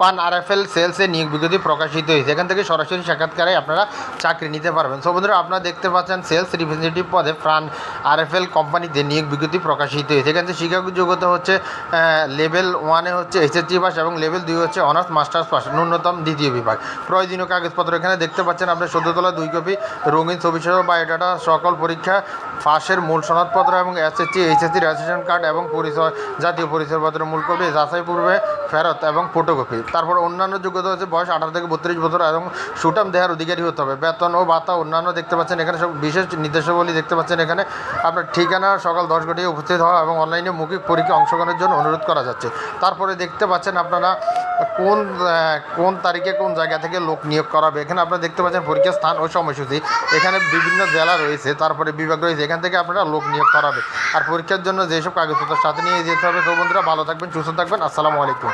পান এল সেলসে নিয়োগ বিজ্ঞপ্তি প্রকাশিত হয়েছে। এখান থেকে সরাসরি সাক্ষাৎকারে আপনারা চাকরি নিতে পারবেন। সো বন্ধুরা, আপনারা দেখতে পাচ্ছেন সেলস রিপ্রেজেন্টেটিভ পদে প্রাণ এল কোম্পানিতে নিয়োগ বিজ্ঞপ্তি প্রকাশিত হয়েছে। এখান থেকে শিক্ষাগত যোগ্যতা হচ্ছে লেভেল ওয়ানে হচ্ছে এইচএসসি পাস এবং লেভেল দুই হচ্ছে অনার্স, মাস্টার্স পাস, ন্যূনতম দ্বিতীয় বিভাগ। প্রয়োজনীয় কাগজপত্র এখানে দেখতে পাচ্ছেন আপনার সদ্যতলা দুই কপি, রঙিন ছবি সহ বায়োডাটা, সকল পরীক্ষা, পাশের মূল সনদপত্র এবং এসএসসি, এইচএসসি রেজিস্ট্রেশন কার্ড এবং পরিচয়, জাতীয় পরিচয়পত্রের মূল কপি, যাচাই পূর্বে ফেরত এবং ফটোকপি। তারপর অন্যান্য যোগ্যতা হচ্ছে বয়স আঠারো থেকে বত্রিশ বছর এবং সুটাম দেহার অধিকারী হতে হবে। বেতন ও ভাতা অন্যান্য দেখতে পাচ্ছেন এখানে সব বিশেষ নির্দেশাবলী দেখতে পাচ্ছেন এখানে। আপনার ঠিকানা সকাল দশ ঘটিয়ে উপস্থিত হওয়া এবং অনলাইনে মৌখিক পরীক্ষা অংশগ্রহণের জন্য অনুরোধ করা যাচ্ছে। তারপরে দেখতে পাচ্ছেন আপনারা কোন কোন তারিখে কোন জায়গা থেকে লোক নিয়োগ করাবে? এখানে আপনারা দেখতে পাচ্ছেন পরীক্ষার স্থান ও সময়সূচি। এখানে বিভিন্ন জেলা রয়েছে, তারপরে বিভাগ রয়েছে, এখান থেকে আপনারা লোক নিয়োগ করাবে। আর পরীক্ষার জন্য যেসব কাগজপত্র সাথে নিয়ে যেতে হবে, তো বন্ধুরা ভালো থাকবেন, সুস্থ থাকবেন, আসসালামু আলাইকুম।